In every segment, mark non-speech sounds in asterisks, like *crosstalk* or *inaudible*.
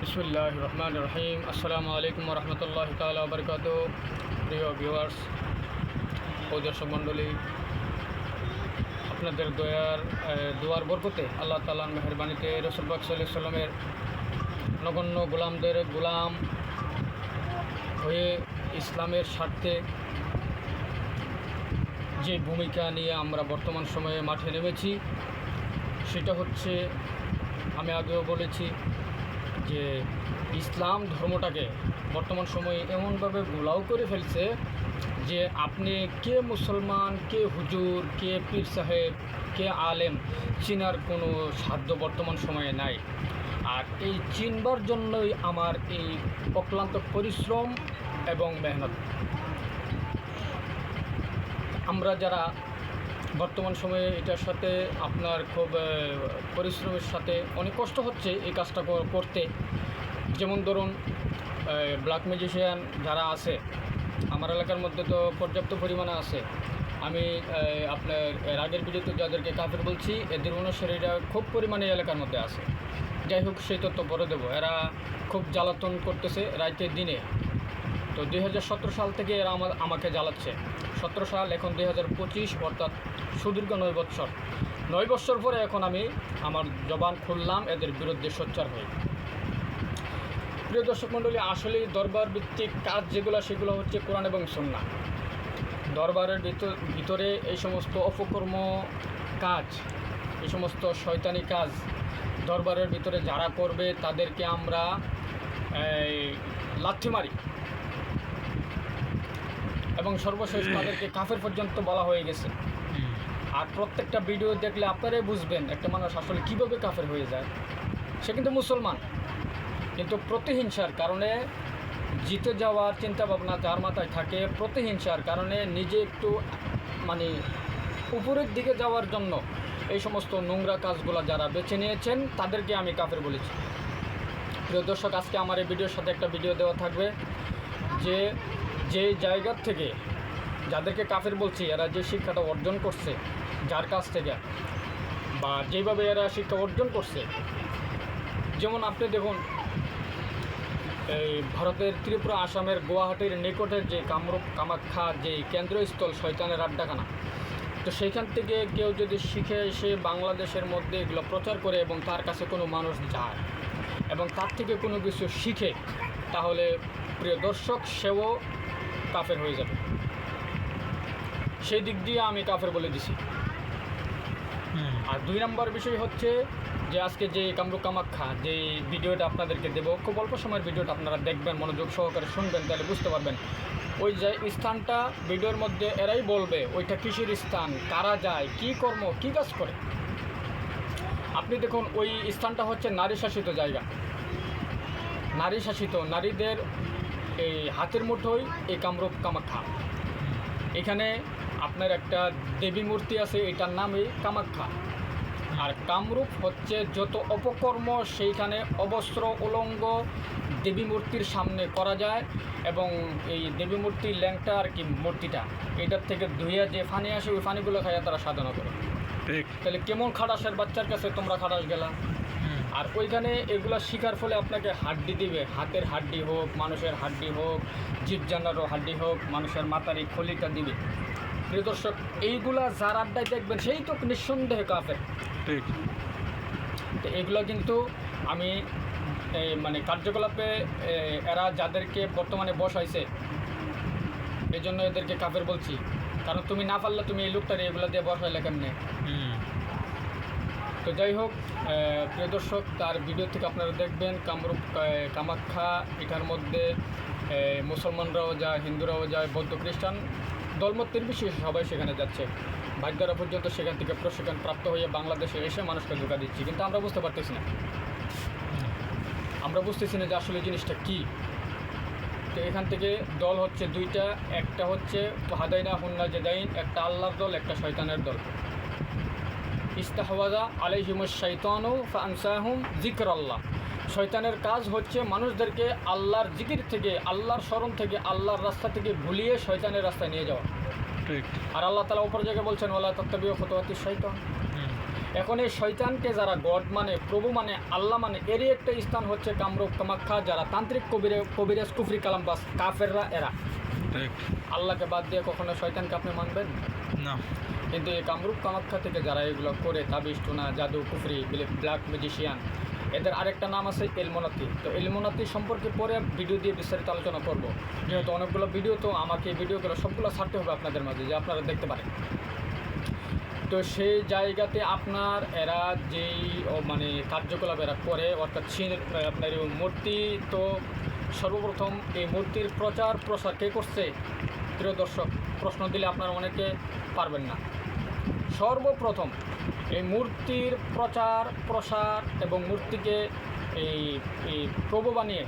বিসমুল্লাহ রহমান রহিম আসসালামু আলাইকুম রহমতুল্লাহ তালা বরকাত প্রিয় ভিউয়ার্স, ও দর্শক মণ্ডলী, আপনাদের দয়ার দোয়ার বরকতে আল্লাহ তালার মেহরবানিতে রসুলবাক সাল্লামের নগণ্য গোলামদের গোলাম হয়ে ইসলামের স্বার্থে যে ভূমিকা নিয়ে আমরা বর্তমান সময়ে মাঠে নেমেছি, সেটা হচ্ছে আমি আগেও বলেছি যে ইসলাম ধর্মটাকে বর্তমান সময়ে এমনভাবে গোলাও করে ফেলছে যে আপনি কে মুসলমান, কে হুজুর, কে পীর সাহেব, কে আলেম চিনার কোনো সাধ্য বর্তমান সময়ে নাই। আর এই চিনবার জন্যই আমার এই অক্লান্ত পরিশ্রম এবং মেহনত। আমরা যারা বর্তমান সময়ে এটার সাথে আপনার খুব পরিশ্রমের সাথে অনেক কষ্ট হচ্ছে এই কাজটা করতে। যেমন ধরুন ব্ল্যাক ম্যাজিশিয়ান যারা আছে, আমার এলাকার মধ্যে তো পর্যাপ্ত পরিমাণে আছে। আমি আপনার, এর আগের ভিডিওতে যাদেরকে কাফের বলছি, এদের অনুসারীরা খুব পরিমাণে এলাকার মধ্যে আছে। যাই হোক, সেই তথ্য পরে দেবো। এরা খুব জ্বালাতন করতেছে রাইতের দিনে। তো দু হাজার সতেরো সাল থেকে এরা আমা- আমাকে জ্বালাচ্ছে। সতেরো সাল, এখন দুই হাজার পঁচিশ, অর্থাৎ সুদীর্ঘ নয় বৎসর। নয় বৎসর পরে এখন আমি আমার জবান খুললাম এদের বিরুদ্ধে সোচ্চার হয়ে। প্রিয় দর্শক মণ্ডলী, আসলেই দরবার ভিত্তিক কাজ যেগুলো, সেগুলো হচ্ছে কোরআন এবং সন্না দরবারের ভিতর এই সমস্ত অপকর্ম কাজ, এই সমস্ত শয়তানি কাজ দরবারের ভিতরে যারা করবে, তাদেরকে আমরা লাথি মারি। এবং সর্বশেষ তাদেরকে কাফের পর্যন্ত বলা হয়ে গেছে। আর প্রত্যেকটা ভিডিও দেখলে আপনারাই বুঝবেন একটা মানুষ আসলে কীভাবে কাফের হয়ে যায়। সে কিন্তু মুসলমান। কিন্তু প্রতিহিংসার কারণে জিতে যাওয়ার চিন্তা ভাবনা যার মাথায় থাকে। প্রতিহিংসার কারণে নিজে একটু মানে উপরের দিকে যাওয়ার জন্য এই সমস্ত নোংরা কাজগুলো যারা বেছে নিয়েছেন, তাদেরকে আমি কাফের বলেছি। প্রিয় দর্শক, আজকে আমার এই ভিডিওর সাথে একটা ভিডিও দেওয়া থাকবে যে যে জায়গার থেকে যাদেরকে কাফের বলছি, এরা যে শিক্ষাটা অর্জন করছে যার কাছ থেকে বা যেভাবে এরা শিক্ষা অর্জন করছে। যেমন আপনি দেখুন, এই ভারতের ত্রিপুরা, আসামের গুয়াহাটির নিকটের যে কামরূপ, কামাখ্যা যে কেন্দ্রস্থল শয়তানের আড্ডাখানা, তো সেইখান থেকে কেউ যদি শিখে এসে বাংলাদেশের মধ্যে এগুলো প্রচার করে এবং তার কাছে কোনো মানুষ যায় এবং তার থেকে কোনো কিছু শিখে, তাহলে প্রিয় দর্শক, সেও কাফের হয়ে যাবে। সেই দিক দিয়ে আমি কাফের বলে দিছি। আর দুই নম্বর বিষয় হচ্ছে যে আজকে যে কামরূপ কামাখ্যা, যে ভিডিওটা আপনাদেরকে দেবো, খুব অল্প সময়ের ভিডিওটা আপনারা দেখবেন, মনোযোগ সহকারে শুনবেন, তাহলে বুঝতে পারবেন। ওই যে স্থানটা ভিডিওর মধ্যে এরাই বলবে, ওইটা কিসের স্থান, কারা যায়, কি কর্ম, কি কাজ করে? আপনি দেখুন, ওই স্থানটা হচ্ছে নারী শাসিত জায়গা। নারী শাসিত নারীদের এই হাতের মুঠোই এই কামরূপ কামাখ্যা। এখানে আপনার একটা দেবী মূর্তি আছে, এটার নামই কামাখ্যা। আর কামরূপ হচ্ছে যত অপকর্ম সেইখানে অবস্ত্র উলঙ্গ দেবী মূর্তির সামনে করা যায় এবং এই দেবী মূর্তির ল্যাংটা আর কি মূর্তিটা এটার থেকে ধুইয়া যে ফানি আসে ওই ফানিগুলো খাইয়া তারা সাধনা করে। ঠিক। তাহলে কেমন খাটাসের বাচ্চার কাছে তোমরা খাটাস গেলা? হুম। আর ওইখানে এগুলো শিকার ফলে আপনাকে হাড্ডি দিবে। হাতের হাড্ডি হোক মানুষের হাড্ডি হোক জীবজানারও হাড্ডি হোক মানুষের মাথার এই খলিটা দিবে। প্রিয় দর্শক এইগুলা যার আড্ডায় দেখবেন সেই তো নিঃসন্দেহে কাফের। ঠিক। তো এগুলো কিন্তু আমি মানে কার্যকলাপে এরা যাদেরকে বর্তমানে বসাইছে এই জন্য এদেরকে কাফের বলছি। কারণ তুমি না পারলে তুমি এই লোকটারে এগুলো দিয়ে বসাইলে কেমনে? তো যাই হোক প্রিয় দর্শক তার ভিডিও থেকে আপনারা দেখবেন কামরূপ কামাখ্যা এটার মধ্যে মুসলমানরাও যায় হিন্দুরাও যায় বৌদ্ধ খ্রিস্টান দলমত নির্বিশেষে সবাই সেখানে যাচ্ছে। ভাগ্যরা পর্যন্ত সেখান থেকে প্রশিক্ষণ প্রাপ্ত হয়ে বাংলাদেশে এসে মানুষকে ধোকা দিচ্ছি। কিন্তু আমরা বুঝতে পারতেছি না। আমরা বুঝতেছি না যে আসলে জিনিসটা কী। তো এখান থেকে দল হচ্ছে দুইটা, একটা হচ্ছে হাদাইনা হুন্না জেদাইন, একটা আল্লাহর দল, একটা শয়তানের দল। ইস্তাহওয়াজা আলাইহিমুস শাইতানু ফানসাহুম জিকর আল্লাহ শয়তানের কাজ হচ্ছে মানুষদেরকে আল্লাহর জিকির থেকে আল্লাহর স্মরণ থেকে আল্লাহর রাস্তা থেকে ভুলিয়ে শয়তানের রাস্তায় নিয়ে যাওয়া। আর আল্লাহ তালা উপর জায়গায় বলছেন ওলা তত্ত্বীয় ফতোয়াতি শৈতান এখন এই শয়তানকে যারা গড মানে প্রভু মানে আল্লাহ মানে এরই একটা স্থান হচ্ছে কামরূপ কামাখ্যা যারা তান্ত্রিক কবিরে কবিরাজ কুফরি কালামবাস কাফেররা এরা। আল্লাহকে বাদ দিয়ে কখনো শয়তানকে আপনি মানবেন? না। কিন্তু এই কামরূপ কামাখ্যা থেকে যারা এগুলো করে তাবিজ টুনা জাদু কুফরি ব্ল্যাক ম্যাজিশিয়ান এদের আরেকটা নাম আছে এলমোনাতি তো এলমোনাতি সম্পর্কে পরে ভিডিও দিয়ে বিস্তারিত আলোচনা করব। যেহেতু অনেকগুলো ভিডিও, তো আমাকে ভিডিওগুলো সবগুলো ছাড়তে হবে আপনাদের মাঝে, যে আপনারা দেখতে পারেন। তো সেই জায়গাতে আপনার এরা যেই মানে কার্যকলাপ এরা করে, অর্থাৎ আপনার মূর্তি, তো সর্বপ্রথম এই মূর্তির প্রচার প্রসার কে করছে? প্রিয় দর্শক, প্রশ্ন দিলে আপনারা অনেকে পারবেন না। সর্বপ্রথম এই মূর্তির প্রচার, প্রসার এবং মূর্তিকে এই এই প্রভু বানিয়ে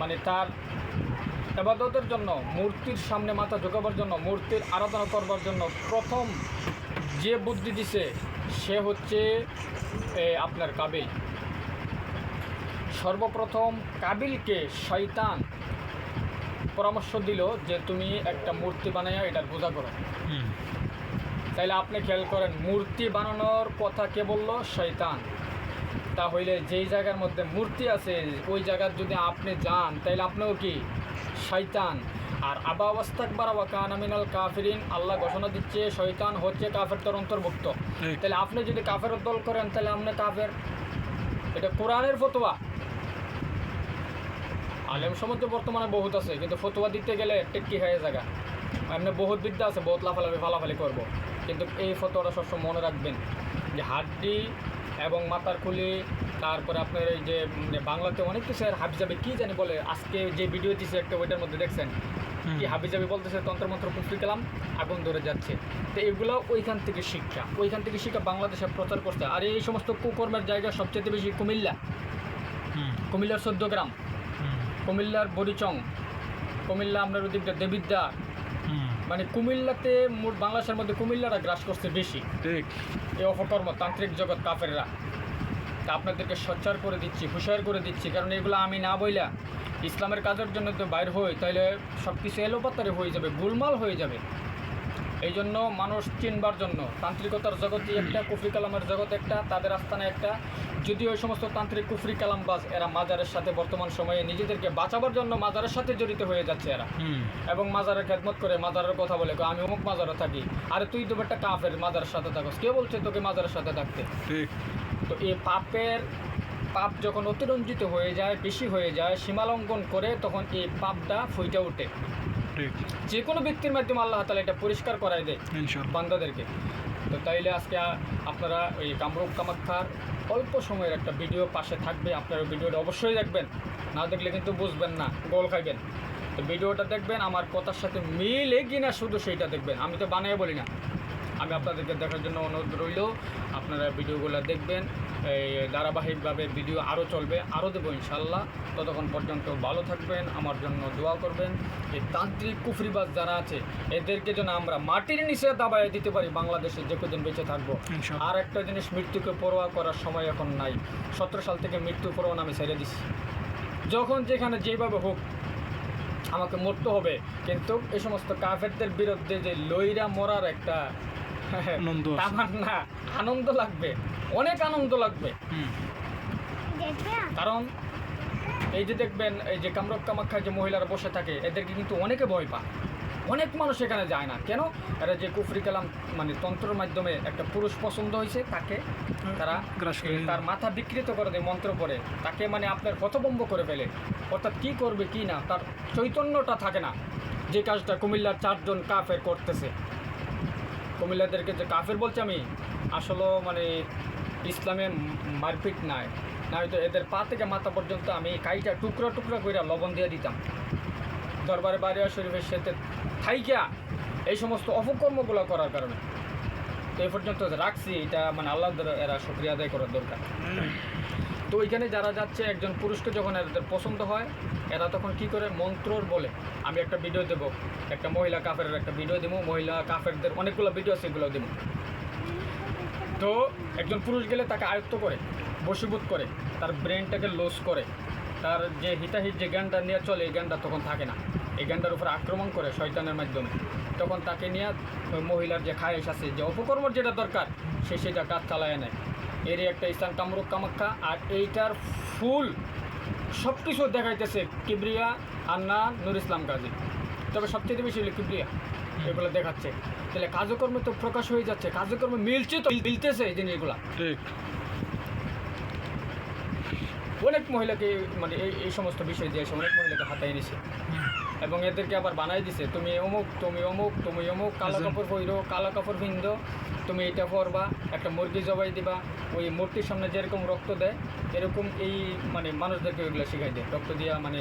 মানে তার এবাদতের জন্য, মূর্তির সামনে মাথা ঝোঁকাবার জন্য, মূর্তির আরাধনা করবার জন্য প্রথম যে বুদ্ধি দিছে, সে হচ্ছে আপনার কাবিল। সর্বপ্রথম কাবিলকে শয়তান পরামর্শ দিল যে তুমি একটা মূর্তি বানাইয়া এটার পূজা করো। তাইলে আপনি খেয়াল করেন মূর্তি বানানোর কথা কে বলল? শয়তান। তা হইলে যেই জায়গার মধ্যে মূর্তি আছে ওই জায়গার যদি আপনি যান তাইলে আপনিও কি? শয়তান। আর আবা অবস্থাক বারাবা কান আমিনাল কাফিরিন আল্লাহ ঘোষণা দিচ্ছে শয়তান হচ্ছে কাফের তোর অন্তর্ভুক্ত। তাহলে আপনি যদি কাফের দল করেন তাহলে আপনি কাফের। এটা কোরআনের ফতোয়া। আলেম সমাজ বর্তমানে বহুত আছে কিন্তু ফতোয়া দিতে গেলে টেক্কি হয়ে জায়গা এমনি বহুত বিদ্যা আছে বহুত লাফালাফি ফালাফালি করব। কিন্তু এই ফতোয়াটা সবসময় মনে রাখবেন যে হাড্ডি এবং মাথার খুলি তারপরে আপনার এই যে বাংলাতে অনেক কিছু আর হাবিজাবি কী জানি বলে আজকে যে ভিডিও দিছে একটা ওইটার মধ্যে দেখছেন? কি হাবিজাবি বলতেছে তন্ত্রমন্ত্র পুষ্টি কালাম আগুন ধরে যাচ্ছে। তো এগুলো ওইখান থেকে শিক্ষা ওইখান থেকে শিক্ষা বাংলাদেশে প্রচার করতে আর এই সমস্ত কুকর্মের জায়গা সবচেয়ে বেশি কুমিল্লা। কুমিল্লার চোদ্দ গ্রাম কুমিল্লার বরিচং কুমিল্লা আপনার ওদিকটা দেবিদ্যা মানে কুমিল্লাতে মোট বাংলাদেশের মধ্যে কুমিল্লারা গ্রাস করছে বেশি। ঠিক। এই অপকর্ম তান্ত্রিক জগৎ কাফেররা। তা আপনাদেরকে সচ্চার করে দিচ্ছি হুশিয়ার করে দিচ্ছি কারণ এগুলো আমি না বইলা ইসলামের কাজের জন্য তো বাইর হই তাহলে সব কিছু এলোপাতারে হয়ে যাবে গোলমাল হয়ে যাবে। এই জন্য মানুষ চিনবার জন্য। তান্ত্রিকতার জগতে একটা কুফরি কালামের জগৎ একটা তাদের আস্থানে একটা। যদি ওই সমস্ত তান্ত্রিক কুফরি কালামবাজ এরা মাজারের সাথে বর্তমান সময়ে নিজেদেরকে বাঁচাবার জন্য মাজারের সাথে জড়িত হয়ে যাচ্ছে এরা। এবং মাজারের খেদমত করে মাজারের কথা বলে আমি অমুক মাজারে থাকি। আরে তুই তো একটা কাফের মাজারের সাথে থাকস। কে বলছে তোকে মাজারের সাথে থাকতে? তো এই পাপের পাপ যখন অতিরঞ্জিত হয়ে যায় বেশি হয়ে যায় সীমালঙ্ঘন করে তখন এই পাপটা ফুইটা ওঠে যে কোনো ব্যক্তির মাধ্যমে আল্লাহ তালা এটা পরিষ্কার করাই দেয় বান্দাদেরকে। তো তাইলে আজকে আপনারা ওই কামরূপ কামাখ্যার অল্প সময়ের একটা ভিডিও পাশে থাকবে। আপনারা ভিডিওটা অবশ্যই দেখবেন। না দেখলে কিন্তু বুঝবেন না গোল খাইবেন। তো ভিডিওটা দেখবেন আমার কথার সাথে মিলে কিনা শুধু সেইটা দেখবেন। আমি তো বানিয়ে বলি না। আমি আপনাদেরকে দেখার জন্য অনুরোধ রইল আপনারা ভিডিওগুলো দেখবেন। ধারাবাহিকভাবে ভিডিও আরও চলবে আরও দেবো ইনশাল্লাহ। ততক্ষণ পর্যন্ত ভালো থাকবেন আমার জন্য দোয়া করবেন। এই তান্ত্রিক কুফরিবাজ যারা আছে এদেরকে যেন আমরা মাটির নিচে দাবায় দিতে পারি বাংলাদেশে যে কদিন বেঁচে থাকব। আর একটা জিনিস মৃত্যুকে পরোয়া করার সময় এখন নাই। সতেরো সাল থেকে মৃত্যু পরোয়া আমি ছেড়ে দিছি। যখন যেখানে যেভাবে হোক আমাকে মরতে হবে। কিন্তু এই সমস্ত কাফেরদের বিরুদ্ধে যে লইরা মরার একটা *laughs* আনন্দ। তামান্না আনন্দ লাগবে অনেক আনন্দ লাগবে। হুম। কারণ এই যে দেখবেন এই যে কামরূপ কামাখ্যায় যে মহিলারা বসে থাকে এদেরকে কিন্তু অনেকে ভয় পায়। অনেক মানুষ এখানে যায় না। কেন? এরা যে কুফরি কালাম মানে তন্ত্রের মাধ্যমে একটা পুরুষ পছন্দ হয়েছে তাকে তারা তার মাথা বিকৃত করে দেয় মন্ত্র পরে তাকে মানে আপনার হতভম্ব করে ফেলে। অর্থাৎ কী করবে কি না তার চৈতন্যটা থাকে না। যে কাজটা কুমিল্লার চারজন কাফের করতেছে। কুমিল্লাদেরকে যে কাফের বলছি আমি, আসলে মানে ইসলামে মারপিট নাই। না হয়তো এদের পা থেকে মাথা পর্যন্ত আমি কাইটা টুকরা টুকরা করে লবণ দিয়ে দিতাম। দরবারে বাড়িয়া শরীফের সাথে থাইকা এই সমস্ত অপকর্মগুলো করার কারণে। তো এই পর্যন্ত রাখছি, এটা মানে আল্লাহ এরা শুক্রিয়া আদায় করার দরকার। তো ওইখানে যারা যাচ্ছে, একজন পুরুষকে যখন এদের পছন্দ হয়, এরা তখন কি করে? মন্ত্রর বলে। আমি একটা ভিডিও দেবো। একটা মহিলা কাফের একটা ভিডিও দেবো মহিলা কাফেরদের অনেকগুলো ভিডিও আছে, এগুলো দেবো তো একজন পুরুষ গেলে তাকে আয়ত্ত করে, বশীভূত করে, তার ব্রেনটাকে লস করে। তার যে হিতাহিত যে জ্ঞানটা নিয়ে চলে, এই জ্ঞানটা তখন থাকে না। এই জ্ঞানটার উপর আক্রমণ করে শয়তানের মাধ্যমে। তখন তাকে নিয়ে মহিলার যে খায়েশ আছে, যে অপকর্মর যেটা দরকার, সে সেটা কাজ চালায় নেয়। এরই একটা স্থান কামরূপ কামাখ্যা। আর এইটার ফুল সব কিছু দেখাইতেছে কিবরিয়া আন্না নুর ইসলাম গাজী তবে সবচেয়ে বেশি হলো কিবরিয়া এগুলো দেখাচ্ছে। তাহলে কাজকর্মে তো প্রকাশ হয়ে যাচ্ছে কাজকর্মে মিলছে তো মিলতেছে এই জিনিসগুলা। ঠিক। অনেক মহিলাকে মানে এই এই সমস্ত বিষয় দিয়েছে অনেক মহিলাকে হাতায় নিছে এবং এদেরকে আবার বানাই দিছে তুমি অমুক তুমি অমুক তুমি অমুক কালো কাপড় পইরো কালো কাপড় পিন্দো তুমি এটা করবা একটা মুরগি জবাই দিবা, ওই মূর্তির সামনে যেরকম রক্ত দেয়, এরকম এই মানে মানুষদেরকে ওইগুলো শিখাই দেয়। রক্ত দিয়া মানে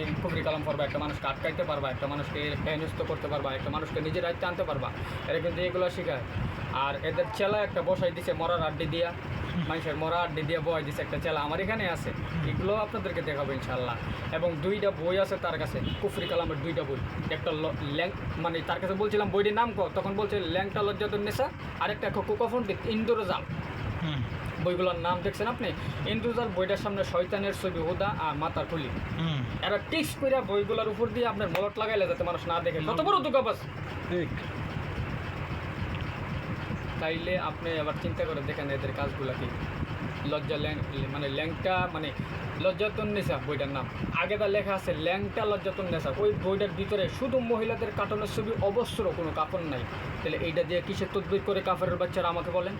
এই খুবই কালাম করবা একটা মানুষকে আটকাইতে পারবা, একটা মানুষকে হেনস্থ করতে পারবা, একটা মানুষকে নিজের আয়ত্তে আনতে পারবা। এরকম যে এগুলো শেখায়। আর এদের চেলা একটা বসাই দিছে মরার আড্ডি দিয়া। মানুষের মরা আড্ডি দিয়ে বয় দিছে একটা চেলা আমার এখানে আছে। এগুলো আপনাদেরকে দেখাবো ইনশাল্লাহ এবং দুইটা বই আছে তার কাছে কুফরি কালামের দুইটা বই। একটা ল্যাং মানে তার কাছে বলছিলাম বইটির নাম কো তখন বলছে ল্যাংটা লজ্জাতুন নেশা আরেকটা কোকোফোন ইন্দোরজাল। হুম, বইগুলোর নাম দেখছেন আপনি? ইন্দোরজাল বইটার সামনে শয়তানের ছবি হুদা আর মাতার খুলি হুম, এরা টিক্স করে বইগুলোর উপর দিয়ে আপনার মলট লাগাইলে যাতে মানুষ না দেখে। কত বড় দুকাবাস ঠিক। তাইলে আপনি আবার চিন্তা করে দেখেন এদের কাজগুলো কি? লজ্জা মানে ল্যাংটা মানে লজ্জাতন নেশা বইটার নাম। আগে তার লেখা আছে, ল্যাংটা লজ্জাতন নেশা। ওই বইটার ভিতরে শুধু মহিলাদের কাটনের ছবি অবশ্য কোনো কাপড় নাই। তাহলে এইটা দিয়ে কিসের তদবির করে কাপড়ের বাচ্চারা আমাকে বলেন?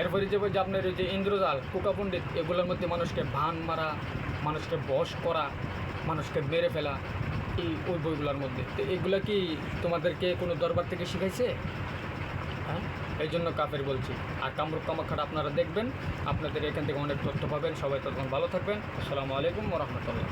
এরপরে যে যে আপনার ওই যে ইন্দ্রজাল, কুকা পণ্ডিত, এগুলোর মধ্যে মানুষকে ভান মারা, মানুষকে বশ করা, মানুষকে মেরে ফেলা, এই ওই বইগুলোর মধ্যে। তো এগুলো কি তোমাদেরকে কোনো দরবার থেকে শিখাইছে? এই জন্য কাফের বলছি। আর কামরূপ কামাখ্যাটা আপনারা দেখবেন, আপনাদের এখান থেকে অনেক তথ্য পাবেন। সবাই তখন ভালো থাকবেন। আসসালামু আলাইকুম রহমতুল্লাহ।